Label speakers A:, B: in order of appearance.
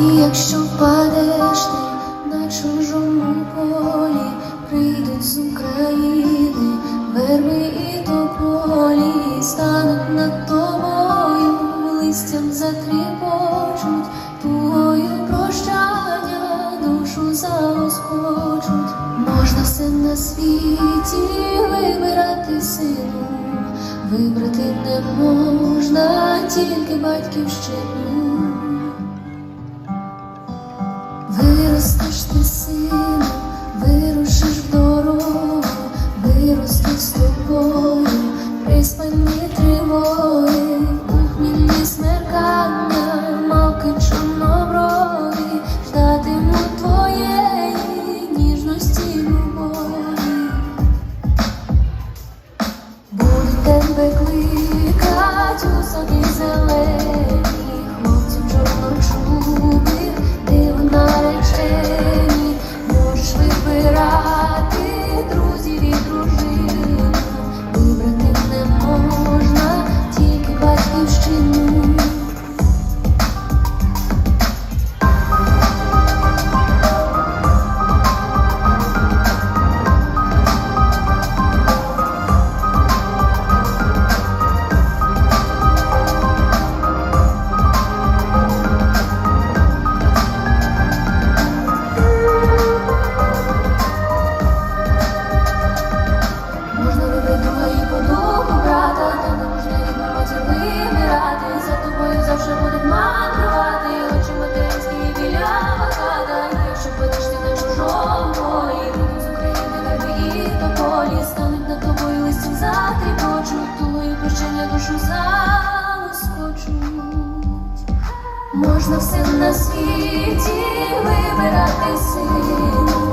A: якщо падеш ти на чужому полі, прийдуть з України, верби і тополі, стануть над тобою, листям затріпочуть, твою прощання, душу заоскочуть. Можна все на світі вибирати сину, вибрати не можна, тільки батьківщину. можна все на світі вибирати сину.